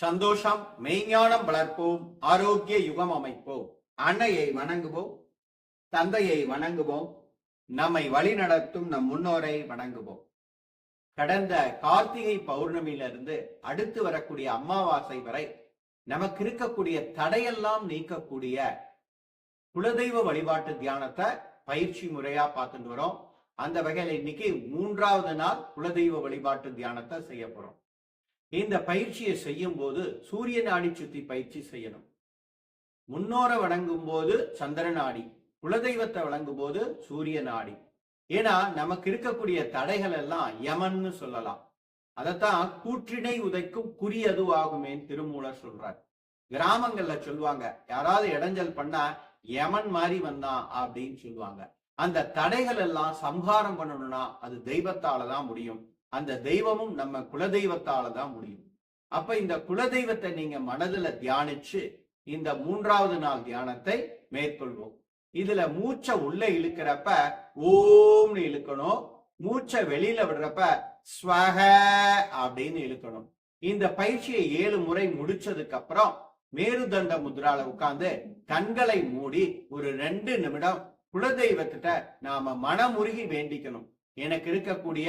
சந்தோஷம் மெய்ஞானம் வளர்ப்போம் ஆரோக்கிய யுகம் அமைப்போம். அன்னையை வணங்குவோம் தந்தையை வணங்குவோம் நம்மை வழிநடத்தும் நம் முன்னோரை வணங்குவோம். கடந்த கார்த்திகை பௌர்ணமியிலிருந்து அடுத்து வரக்கூடிய அமாவாசை வரை நமக்கு இருக்கக்கூடிய தடையெல்லாம் நீக்கக்கூடிய குலதெய்வ வழிபாட்டு தியானத்தை பயிற்சி முறையா பார்த்துட்டு வரோம். அந்த வகையில இன்னைக்கு மூன்றாவது நாள் குலதெய்வ வழிபாட்டு தியானத்தை செய்ய போறோம். இந்த பயிற்சியை செய்யும் போது சூரிய நாடி சுத்தி பயிற்சி செய்யணும். முன்னோரை வணங்கும் போது சந்திர நாடி குலதெய்வத்தை வழங்கும் போது சூரிய நாடி ஏன்னா நமக்கு இருக்கக்கூடிய தடைகள் எல்லாம் யமன்னு சொல்லலாம். அதைத்தான் கூற்றினை உதைக்கும் குறி அதுவாகுமேன்னு திருமூலர் சொல்றார். கிராமங்கள்ல சொல்லுவாங்க யாராவது இடைஞ்சல் பண்ணா யமன் மாதிரி வந்தான் அப்படின்னு சொல்லுவாங்க. அந்த தடைகள் எல்லாம் சம்ஹாரம் பண்ணணும்னா அது தெய்வத்தால தான் முடியும். அந்த தெய்வமும் நம்ம குலதெய்வத்தால தான் முடியும். அப்ப இந்த குலதெய்வத்தை நீங்க மனதுல தியானிச்சு இந்த மூன்றாவது நாள் தியானத்தை மேற்கொள்வோம். இதுல மூச்சை உள்ள இழுக்கிறப்ப ஓம்னு இழுக்கணும். மூச்சை வெளியில விடுறப்ப ஸ்வக அப்படின்னு இழுக்கணும். இந்த பயிற்சியை ஏழு முறை முடிச்சதுக்கு அப்புறம் மேருதண்ட முத்ரால உட்கார்ந்து கண்களை மூடி ஒரு ரெண்டு நிமிடம் குலதெய்வத்திட்ட நாம மனமுருகி வேண்டிக்கணும். எனக்கு இருக்கக்கூடிய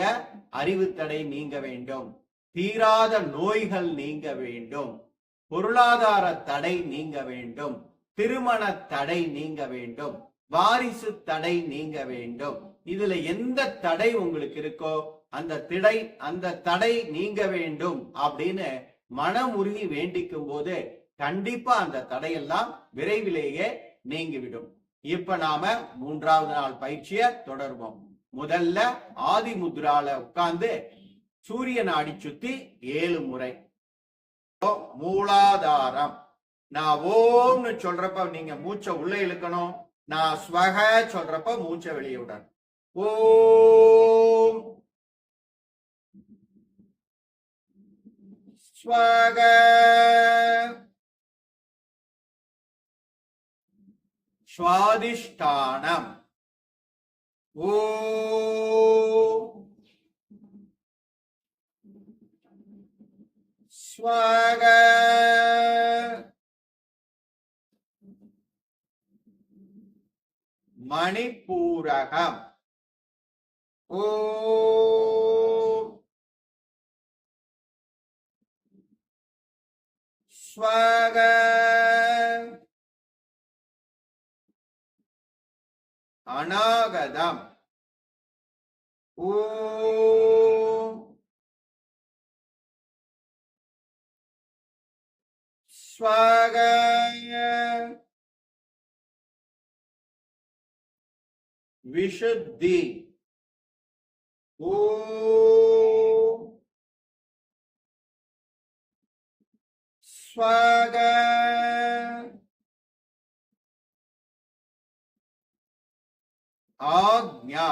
அறிவுத்தடை நீங்க வேண்டும். தீராத நோய்கள் நீங்க வேண்டும். பொருளாதார தடை நீங்க வேண்டும். திருமண தடை நீங்க வேண்டும். வாரிசு தடை நீங்க வேண்டும். இதுல எந்த தடை உங்களுக்கு இருக்கோ அந்த திடை அந்த தடை நீங்க வேண்டும் அப்படின்னு மனமுருகி வேண்டிக்கும் போது கண்டிப்பா அந்த தடையெல்லாம் விரைவிலேயே நீங்கிவிடும். இப்ப நாம மூன்றாவது நாள் பயிற்சியை தொடர்வோம். முதல்ல ஆதி முத்ரால உட்கார்ந்து சூரியன் நாடி சுத்தி ஏழு முறை. ஓ, மூலாதாரம். நான் ஓம்னு சொல்றப்ப நீங்க மூச்சை உள்ள இழுக்கணும். நான் ஸ்வக சொல்றப்ப மூச்சை வெளியே விடணும். ஓம். ஸ்வக. சுவாதிஷ்டானம் ஓம் ஸ்வக. மணிப்பூரகம். ஓ. ஸ்வாக. அநாகதம். ஓம் ஸ்வக விஷுத்தி ஓம் ஸ்வக ஆக்ஞா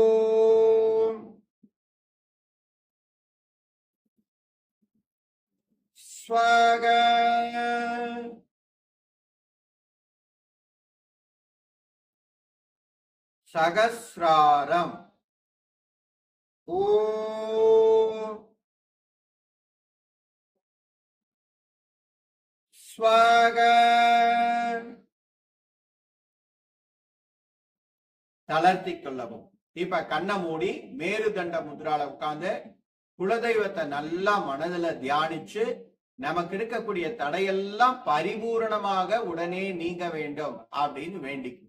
ஓம் ஸ்வக சகசிராரம் ஓம் ஸ்வக தளர்த்தி கொள்ளவும். இப்ப கண்ணை மூடி மேருதண்ட முத்ரால உட்கார்ந்து குலதெய்வத்தை நல்லா மனதுல தியானிச்சு நமக்கு இருக்கக்கூடிய தடையெல்லாம் பரிபூரணமாக உடனே நீங்க வேண்டும் அப்படின்னு வேண்டிக்கும்.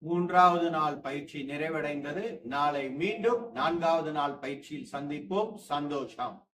மூன்றாவது நாள் பயிற்சி நிறைவடைந்தது. நாளை மீண்டும் நான்காவது நாள் பயிற்சியில் சந்திப்போம். சந்தோஷம்.